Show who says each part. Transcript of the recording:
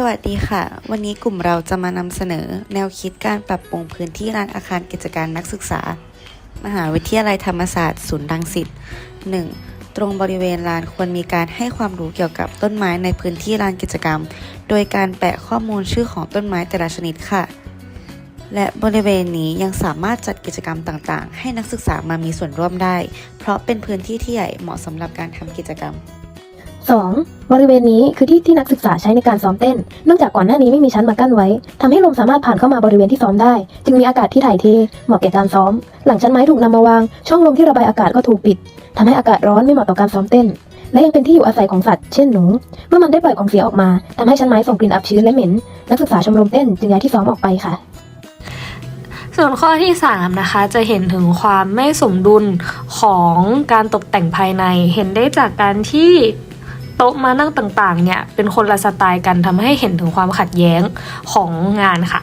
Speaker 1: สวัสดีค่ะ วันนี้กลุ่มเราจะมานำเสนอ แนวคิดการปรับปรุงพื้นที่ลานอาคารกิจการนักศึกษา มหาวิทยาลัยธรรมศาสตร์ศูนย์รังสิต 1. ตรงบริเวณลานควรมีการให้ความรู้เกี่ยวกับต้นไม้ในพื้นที่ลานกิจกรรม โดยการแปะข้อมูลชื่อของต้นไม้แต่ละชนิดค่ะ และบริเวณนี้ยังสามารถจัดกิจกรรมต่างๆ ให้นักศึกษามามีส่วนร่วมได้ เพราะเป็นพื้นที่ที่ใหญ่เหมาะสำหรับการทำกิจกรรม
Speaker 2: 2. บริเวณนี้คือที่ที่นักศึกษาใช้ในการซ้อมเต้น เนื่องจากก่อนหน้านี้ไม่มีชั้นมากั้นไว้ทำให้ลมสามารถผ่านเข้ามาบริเวณที่ซ้อมได้ จึงมีอากาศที่ถ่ายเท เหมาะแก่การซ้อม หลังชั้นไม้ถูกนำมาวาง ช่องลมที่ระบายอากาศก็ถูกปิดทำให้อากาศร้อนไม่เหมาะต่อการซ้อมเต้น และยังเป็นที่อยู่อาศัยของสัตว์ เช่นหนู เมื่อมันได้ปล่อยของเสียออกมาทำให้ชั้นไม้ส่งกลิ่นอับชื้นและเหม็น นักศึกษาชมรมเต้นจึงย้ายที่ซ้อมออกไปค่ะ
Speaker 3: ส่วนข้อที่ 3 นะคะ จะเห็นถึงความไม่สมดุลของการตกแต่งภายใน เห็นได้จากการที่ โต๊ะมานั่งต่างๆเนี่ยเป็นคนละสไตล์กันทำให้เห็นถึงความขัดแย้งของงานค่ะ